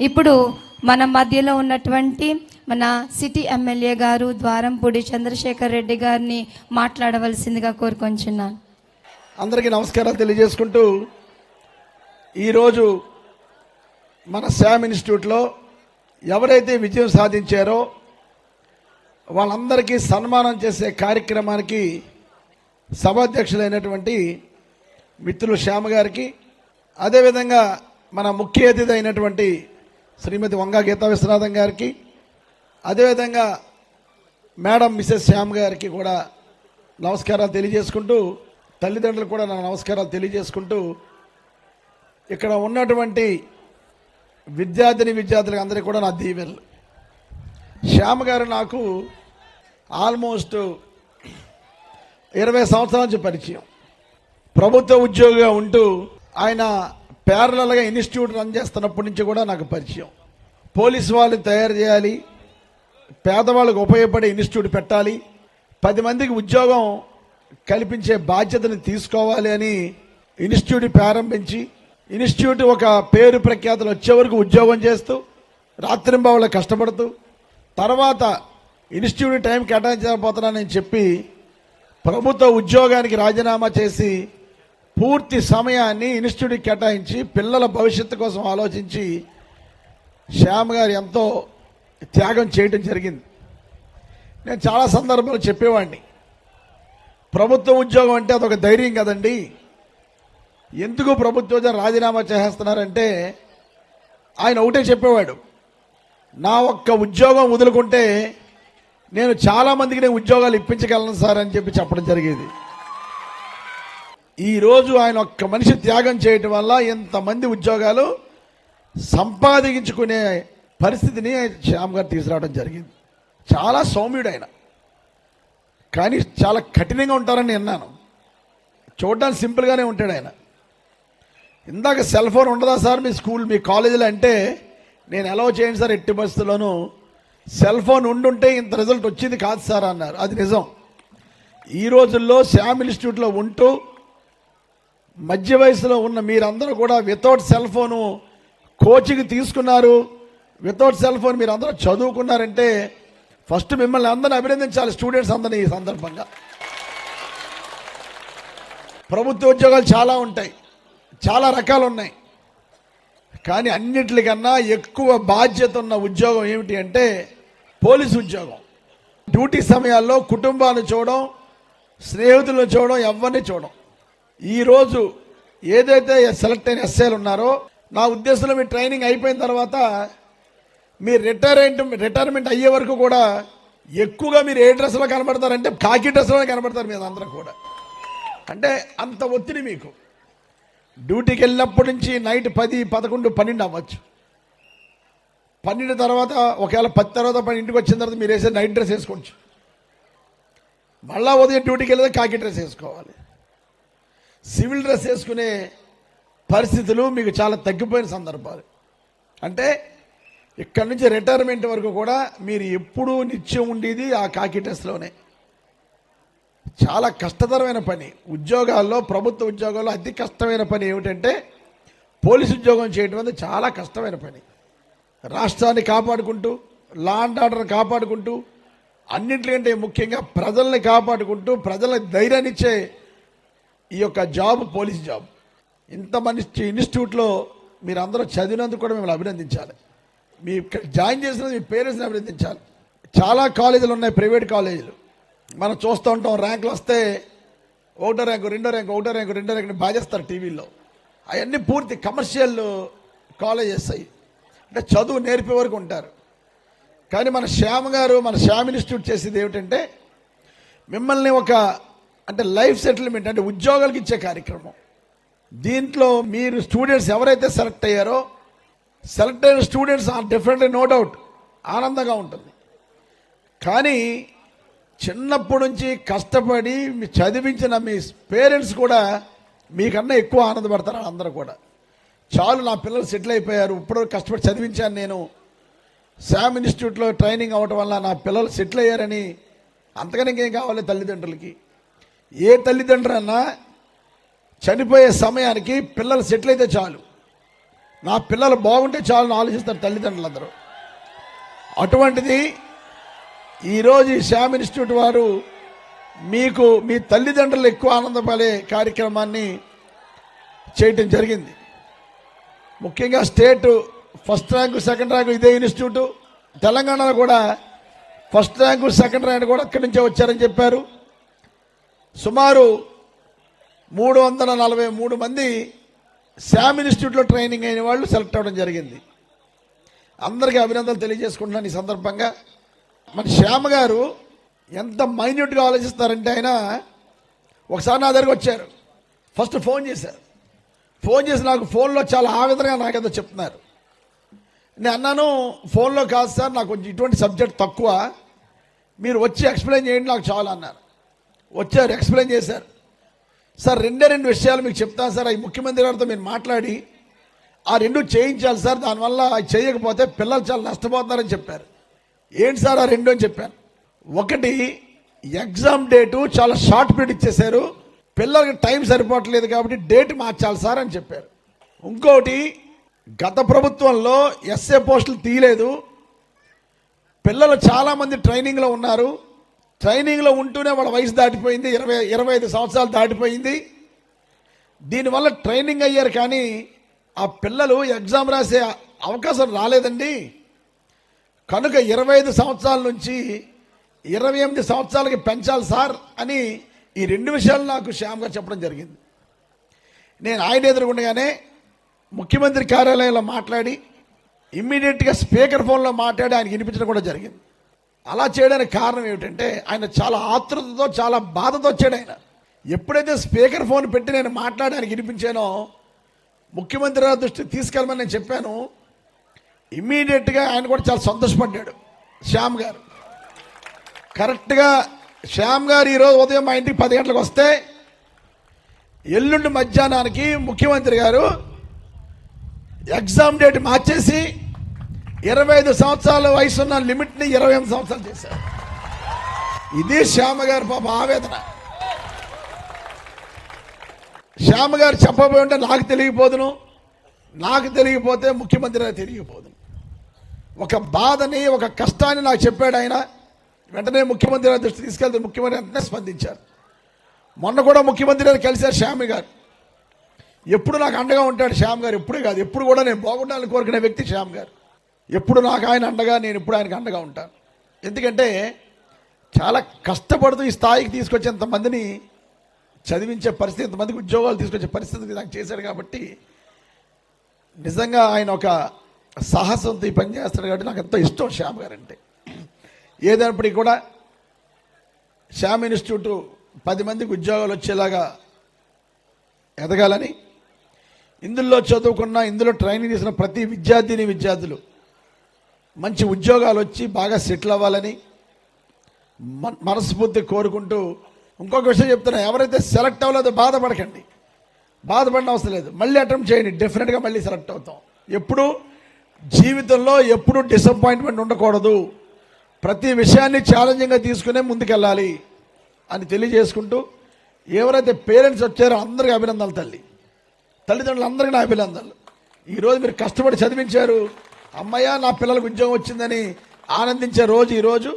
ఇప్పుడు మన మధ్యలో ఉన్నటువంటి మన సిటీ ఎమ్మెల్యే గారు ద్వారంపూడి చంద్రశేఖర్ రెడ్డి గారిని మాట్లాడవలసిందిగా కోరుకొంచున్నాను. అందరికీ నమస్కారాలు తెలియజేసుకుంటూ ఈరోజు మన శామ్ ఇన్స్టిట్యూట్లో ఎవరైతే విజయం సాధించారో వాళ్ళందరికీ సన్మానం చేసే కార్యక్రమానికి సభాధ్యక్షులైనటువంటి మిత్రులు శ్యామ గారికి అదేవిధంగా మన ముఖ్య అతిథి అయినటువంటి శ్రీమతి వంగా గీతా విశ్వనాథం గారికి అదేవిధంగా మేడం మిసెస్ శ్యామ్ గారికి కూడా నమస్కారాలు తెలియజేసుకుంటూ తల్లిదండ్రులకు కూడా నా నమస్కారాలు తెలియజేసుకుంటూ ఇక్కడ ఉన్నటువంటి విద్యార్థిని విద్యార్థులకు అందరికీ కూడా నా దీవెనలు. శ్యామ గారు నాకు ఆల్మోస్ట్ ఇరవై సంవత్సరాల నుంచి పరిచయం. ప్రభుత్వ ఉద్యోగిగా ఉంటూ ఆయన ప్యారలల్గా ఇన్స్టిట్యూట్ రన్ చేస్తున్నప్పటి నుంచి కూడా నాకు పరిచయం. పోలీస్ వాళ్ళు తయారు చేయాలి పేదవాళ్ళకు ఉపయోగపడే ఇన్స్టిట్యూట్ పెట్టాలి పది మందికి ఉద్యోగం కల్పించే బాధ్యతని తీసుకోవాలి అని ఇన్స్టిట్యూట్ ప్రారంభించి ఇన్స్టిట్యూట్ ఒక పేరు ప్రఖ్యాతులు వచ్చే వరకు ఉద్యోగం చేస్తూ రాత్రింబావుల కష్టపడుతూ తర్వాత ఇన్స్టిట్యూట్ టైం కేటాయించకపోతున్నానని చెప్పి ప్రభుత్వ ఉద్యోగానికి రాజీనామా చేసి పూర్తి సమయాన్ని ఇన్స్టిట్యూట్కి కేటాయించి పిల్లల భవిష్యత్తు కోసం ఆలోచించి శ్యామ్ గారు ఎంతో త్యాగం చేయడం జరిగింది. నేను చాలా సందర్భాలు చెప్పేవాడిని. ప్రభుత్వ ఉద్యోగం అంటే అదొక ధైర్యం కదండి. ఎందుకు ప్రభుత్వ ఉద్యోగం రాజీనామా చేసేస్తున్నారంటే ఆయన ఒకటే చెప్పేవాడు నా ఒక్క ఉద్యోగం వదులుకుంటే నేను చాలా మందికి నేను ఉద్యోగాలు ఇప్పించగలను సార్ అని చెప్పి చెప్పడం జరిగేది. ఈరోజు ఆయన ఒక్క మనిషి త్యాగం చేయటం వల్ల ఎంతమంది ఉద్యోగాలు సంపాదించుకునే పరిస్థితిని శ్యామ్ గారు తీసుకురావడం జరిగింది. చాలా సౌమ్యుడు ఆయన. కానీ చాలా కఠినంగా ఉంటారని విన్నాను చూడడానికి సింపుల్గానే ఉంటాడు ఆయన. ఇందాక సెల్ ఫోన్ ఉండదా సార్ మీ స్కూల్ మీ కాలేజీలో అంటే నేను ఎలా చేయండి సార్ ఎట్టి బస్సులోనూ సెల్ ఫోన్ ఉండుంటే ఇంత రిజల్ట్ వచ్చింది కాదు సార్ అన్నారు. అది నిజం. ఈ రోజుల్లో శ్యామ్ ఇన్స్టిట్యూట్లో ఉంటూ మధ్య వయసులో ఉన్న మీరందరూ కూడా వితౌట్ సెల్ ఫోను కోచింగ్ తీసుకున్నారు. వితౌట్ సెల్ ఫోన్ మీరు అందరూ చదువుకున్నారంటే ఫస్ట్ మిమ్మల్ని అందరిని అభినందించాలి స్టూడెంట్స్ అందరినీ ఈ సందర్భంగా. ప్రభుత్వ ఉద్యోగాలు చాలా ఉంటాయి. చాలా రకాలు ఉన్నాయి. కానీ అన్నిటికన్నా ఎక్కువ బాధ్యత ఉన్న ఉద్యోగం ఏమిటి అంటే పోలీసు ఉద్యోగం. డ్యూటీ సమయాల్లో కుటుంబాన్ని చూడడం స్నేహితులను చూడడం ఎవరిని చూడడం. ఈరోజు ఏదైతే సెలెక్ట్ అయిన ఎస్ఐలు ఉన్నారో నా ఉద్దేశంలో మీ ట్రైనింగ్ అయిపోయిన తర్వాత మీ రిటైర్మెంట్ రిటైర్మెంట్ అయ్యే వరకు కూడా ఎక్కువగా మీరు ఏ డ్రెస్లో కనబడతారంటే కాకి డ్రెస్లో కనబడతారు మీరు అందరూ కూడా. అంటే అంత ఒత్తిడి మీకు. డ్యూటీకి వెళ్ళినప్పటి నుంచి నైట్ పది పదకొండు పన్నెండు అవ్వచ్చు. పన్నెండు తర్వాత ఒకవేళ పది తర్వాత పని ఇంటికి వచ్చిన తర్వాత మీరు వేసే నైట్ డ్రెస్ వేసుకోవచ్చు. మళ్ళా ఉదయం డ్యూటీకి వెళ్ళేది కాకి డ్రెస్ వేసుకోవాలి. సివిల్ డ్రెస్ వేసుకునే పరిస్థితులు మీకు చాలా తగ్గిపోయిన సందర్భాలు. అంటే ఇక్కడి నుంచి రిటైర్మెంట్ వరకు కూడా మీరు ఎప్పుడూ నిత్యం ఉండేది ఆ కాకి డ్రెస్లోనే. చాలా కష్టతరమైన పని. ఉద్యోగాల్లో ప్రభుత్వ ఉద్యోగాల్లో అతి కష్టమైన పని ఏమిటంటే పోలీసు ఉద్యోగం చేయడం అనేది చాలా కష్టమైన పని. రాష్ట్రాన్ని కాపాడుకుంటూ లా అండ్ ఆర్డర్ని కాపాడుకుంటూ అన్నింటికంటే ముఖ్యంగా ప్రజల్ని కాపాడుకుంటూ ప్రజల ధైర్యాన్నిచ్చే ఈ యొక్క జాబ్ పోలీస్ జాబ్. ఇంత మంచి ఇన్స్టిట్యూట్లో మీరు అందరూ చదివినందుకు కూడా మిమ్మల్ని అభినందించాలి. మీ జాయిన్ చేసిన మీ పేరెంట్స్ని అభినందించాలి. చాలా కాలేజీలు ఉన్నాయి ప్రైవేట్ కాలేజీలు. మనం చూస్తూ ఉంటాం ర్యాంకులు వస్తే ఒకటో ర్యాంకు రెండో ర్యాంకు ఒకటో ర్యాంకు రెండో ర్యాంకు బాధేస్తారు టీవీలో అవన్నీ పూర్తి కమర్షియల్ కాలేజెస్ అయ్యి అంటే చదువు నేర్పే వరకు ఉంటారు. కానీ మన శ్యామ్ గారు మన శ్యామ్ ఇన్స్టిట్యూట్ చేసేది ఏమిటంటే మిమ్మల్ని ఒక అంటే లైఫ్ సెటిల్మెంట్ అంటే ఉద్యోగాలకు ఇచ్చే కార్యక్రమం. దీంట్లో మీరు స్టూడెంట్స్ ఎవరైతే సెలెక్ట్ అయ్యారో సెలెక్ట్ అయిన students are definitely no doubt ఆనందంగా ఉంటుంది. కానీ చిన్నప్పటి నుంచి కష్టపడి మీ చదివించిన మీ పేరెంట్స్ కూడా మీకన్నా ఎక్కువ ఆనందపడతారు అందరూ కూడా. చాలు నా పిల్లలు సెటిల్ అయిపోయారు ఇప్పుడు కష్టపడి చదివించాను నేను. శామ్ ఇన్స్టిట్యూట్లో ట్రైనింగ్ అవ్వటం వల్ల నా పిల్లలు సెటిల్ అయ్యారని అంతకని ఇంకేం కావాలి తల్లిదండ్రులకి? ఏ తల్లిదండ్రులన్నా చనిపోయే సమయానికి పిల్లలు సెటిల్ అయితే చాలు. నా పిల్లలు బాగుంటే చాలు ఆలోచిస్తారు తల్లిదండ్రులందరూ. అటువంటిది ఈరోజు ఈ శ్యామ్ ఇన్స్టిట్యూట్ వారు మీకు మీ తల్లిదండ్రులు ఎక్కువ ఆనందపడే కార్యక్రమాన్ని చేయటం జరిగింది. ముఖ్యంగా state first rank second rank ఇదే ఇన్స్టిట్యూట్. తెలంగాణలో కూడా ఫస్ట్ ర్యాంకు సెకండ్ ర్యాంక్ కూడా అక్కడి నుంచే వచ్చారని చెప్పారు. సుమారు మూడు వందల నలభై మూడు మంది శామ్ ఇన్స్టిట్యూట్లో ట్రైనింగ్ అయిన వాళ్ళు సెలెక్ట్ అవ్వడం జరిగింది. అందరికీ అభినందనలు తెలియజేసుకుంటున్నాను ఈ సందర్భంగా. మన శ్యామ గారు ఎంత మైన్యూట్గా ఆలోచిస్తారంటే ఆయన ఒకసారి నా దగ్గరకు వచ్చారు. ఫస్ట్ ఫోన్ చేశారు. ఫోన్ చేసి నాకు ఫోన్లో చాలా ఆవేదనగా నాకేదో చెప్తున్నారు. నేను అన్నాను ఫోన్లో కాదు సార్ నాకు కొంచెం ఇటువంటి సబ్జెక్ట్ తక్కువ. మీరు వచ్చి ఎక్స్ప్లెయిన్ చేయండి నాకు చాలా అన్నారు. వచ్చారు ఎక్స్ప్లెయిన్ చేశారు. సార్ రెండే రెండు విషయాలు మీకు చెప్తాను సార్. అవి ముఖ్యమంత్రి గారితో మీరు మాట్లాడి ఆ రెండు చేయించాలి సార్. దానివల్ల అవి చేయకపోతే పిల్లలు చాలా నష్టపోతున్నారని చెప్పారు. ఏంటి సార్ ఆ రెండు అని చెప్పాను. ఒకటి ఎగ్జామ్ డేటు చాలా షార్ట్ పీరియడ్ ఇచ్చేశారు. పిల్లలకి టైం సరిపోవట్లేదు కాబట్టి డేట్ మార్చాలి సార్ అని చెప్పారు. ఇంకోటి గత ప్రభుత్వంలో ఎస్ఏ పోస్టులు తీయలేదు. పిల్లలు చాలామంది ట్రైనింగ్లో ఉన్నారు. ట్రైనింగ్లో ఉంటూనే వాళ్ళ వయసు దాటిపోయింది ఇరవై ఇరవై ఐదు సంవత్సరాలు దాటిపోయింది. దీనివల్ల ట్రైనింగ్ అయ్యారు కానీ ఆ పిల్లలు ఎగ్జామ్ రాసే అవకాశం రాలేదండి. కనుక ఇరవై ఐదు సంవత్సరాల నుంచి ఇరవై ఎనిమిది సంవత్సరాలకి పెంచాలి సార్ అని ఈ రెండు విషయాలు నాకు శ్యామ్గా చెప్పడం జరిగింది. నేను ఆయన ఎదురుకుండగానే ముఖ్యమంత్రి కార్యాలయంలో మాట్లాడి ఇమ్మీడియట్గా స్పీకర్ ఫోన్లో మాట్లాడి ఆయనకి వినిపించడం కూడా జరిగింది. అలా చేయడానికి కారణం ఏమిటంటే ఆయన చాలా ఆతృతతో చాలా బాధతో వచ్చాడు ఆయన. ఎప్పుడైతే స్పీకర్ ఫోన్ పెట్టి నేను మాట్లాడడానికి వినిపించానో ముఖ్యమంత్రి గారి దృష్టికి తీసుకెళ్ళమని నేను చెప్పాను. ఇమ్మీడియట్గా ఆయన కూడా చాలా సంతోషపడ్డాడు శ్యామ్ గారు. కరెక్ట్గా శ్యామ్ గారు ఈరోజు ఉదయం మా ఇంటికి పది గంటలకు వస్తే ఎల్లుండి మధ్యాహ్నానికి ముఖ్యమంత్రి గారు ఎగ్జామ్ డేట్ మార్చేసి ఇరవై ఐదు సంవత్సరాల వయసున్న లిమిట్ని ఇరవై ఎనిమిది సంవత్సరాలు చేశారు. ఇది శ్యామ గారి పాప ఆవేదన. శ్యామ గారు చెప్పబోయి ఉంటే నాకు తెలియపోదును నాకు తెలియపోతే ముఖ్యమంత్రి తెలియపోదును ఒక బాధని ఒక కష్టాన్ని నాకు చెప్పాడు ఆయన. వెంటనే ముఖ్యమంత్రి గారి దృష్టి తీసుకెళ్తే ముఖ్యమంత్రి వెంటనే స్పందించారు. మొన్న కూడా ముఖ్యమంత్రి గారు కలిశారు శ్యామి గారు ఎప్పుడు నాకు అండగా ఉంటాడు శ్యామ్ గారు ఎప్పుడే కాదు. ఎప్పుడు కూడా నేను బాగుండాలని కోరుకునే వ్యక్తి శ్యామ్ గారు ఎప్పుడు నాకు ఆయన అండగా నేను ఎప్పుడు ఆయనకు అండగా ఉంటాను. ఎందుకంటే చాలా కష్టపడుతూ ఈ స్థాయికి తీసుకొచ్చేంత మందిని చదివించే పరిస్థితి ఇంతమందికి ఉద్యోగాలు తీసుకొచ్చే పరిస్థితి నాకు చేశాడు కాబట్టి నిజంగా ఆయన ఒక సాహసంతో ఈ పని చేస్తాడు కాబట్టి నాకు ఎంతో ఇష్టం శ్యామ్ గారు అంటే ఏదైనప్పటికీ కూడా శ్యామ్ ఇన్స్టిట్యూట్ పది మందికి ఉద్యోగాలు వచ్చేలాగా ఎదగాలని ఇందులో చదువుకున్న ఇందులో ట్రైనింగ్ చేసిన ప్రతి విద్యార్థిని విద్యార్థులు మంచి ఉద్యోగాలు వచ్చి బాగా సెటిల్ అవ్వాలని మన- మనస్ఫూర్తి కోరుకుంటూ ఇంకొక విషయం చెప్తున్నా. ఎవరైతే సెలెక్ట్ అవ్వలేదో బాధపడకండి. బాధపడిన అవసరం లేదు. మళ్ళీ అటెంప్ట్ చేయండి. డెఫినెట్గా మళ్ళీ సెలెక్ట్ అవుతాం. ఎప్పుడు జీవితంలో ఎప్పుడు డిసప్పాయింట్మెంట్ ఉండకూడదు. ప్రతి విషయాన్ని ఛాలెంజింగ్గా తీసుకునే ముందుకెళ్ళాలి అని తెలియజేసుకుంటూ ఎవరైతే పేరెంట్స్ వచ్చారో అందరికీ అభినందనలు తల్లి. తల్లిదండ్రులందరికీ నా అభినందనలు. ఈరోజు మీరు కష్టపడి చదివించారు. అమ్మయ్య నా పిల్లలకు ఉద్యోగం వచ్చిందని ఆనందించే రోజు ఈరోజు.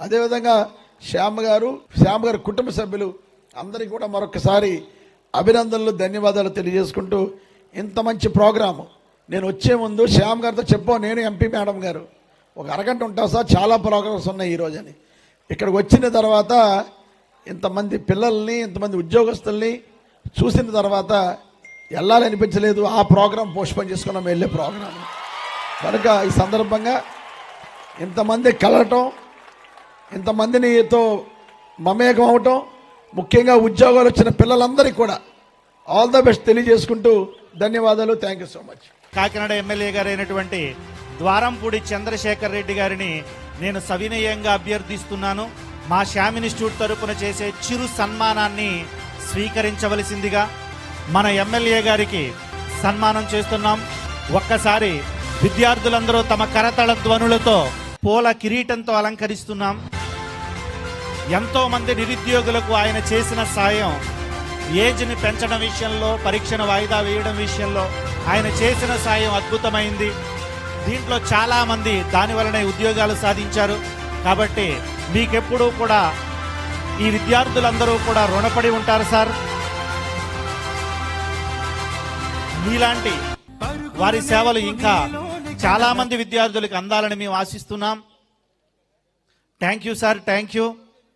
అదేవిధంగా శ్యామ్ గారు శ్యామ్ గారి కుటుంబ సభ్యులు అందరికీ కూడా మరొకసారి అభినందనలు ధన్యవాదాలు తెలియజేసుకుంటూ ఇంత మంచి ప్రోగ్రాము. నేను వచ్చే ముందు శ్యామ్ గారితో చెప్పాను నేను ఎంపీ మేడం గారు. ఒక అరగంట ఉంటా సార్ చాలా ప్రోగ్రామ్స్ ఉన్నాయి ఈరోజు అని. ఇక్కడికి వచ్చిన తర్వాత ఇంతమంది పిల్లల్ని ఇంతమంది ఉద్యోగస్తుల్ని చూసిన తర్వాత వెళ్ళాలనిపించలేదు ఆ ప్రోగ్రాం పోస్ట్పోన్ చేసుకున్నాం వెళ్ళే ప్రోగ్రాం. కనుక ఈ సందర్భంగా ఇంతమంది కలవటం ఇంతమందినితో మమేకం అవటం ముఖ్యంగా ఉద్యోగాలు వచ్చిన పిల్లలందరికీ కూడా ఆల్ ద బెస్ట్ తెలియజేసుకుంటూ ధన్యవాదాలు. Thank you so much Kakinada MLA గారైనటువంటి Dwarampudi Chandrasekhar Reddy గారిని నేను సవినయంగా అభ్యర్థిస్తున్నాను. మా శ్యామ్ ఇన్స్టిట్యూట్ తరపున చేసే చిరు సన్మానాన్ని స్వీకరించవలసిందిగా మన ఎమ్మెల్యే గారికి సన్మానం చేస్తున్నాం. ఒక్కసారి విద్యార్థులందరూ తమ కరతళ ధ్వనులతో పూల కిరీటంతో అలంకరిస్తున్నాం. ఎంతో మంది నిరుద్యోగులకు ఆయన చేసిన సాయం ఏజ్ని పెంచడం విషయంలో పరీక్షను వాయిదా వేయడం విషయంలో ఆయన చేసిన సాయం అద్భుతమైంది. దీంట్లో చాలామంది దానివలనే దాని వలనే ఉద్యోగాలు సాధించారు. కాబట్టి మీకెప్పుడూ కూడా ఈ విద్యార్థులందరూ కూడా రుణపడి ఉంటారు సార్. మీలాంటి వారి సేవలు ఇంకా చాలా మంది విద్యార్థులకు అందాలని మేము ఆశిస్తున్నాం. Thank you sir thank you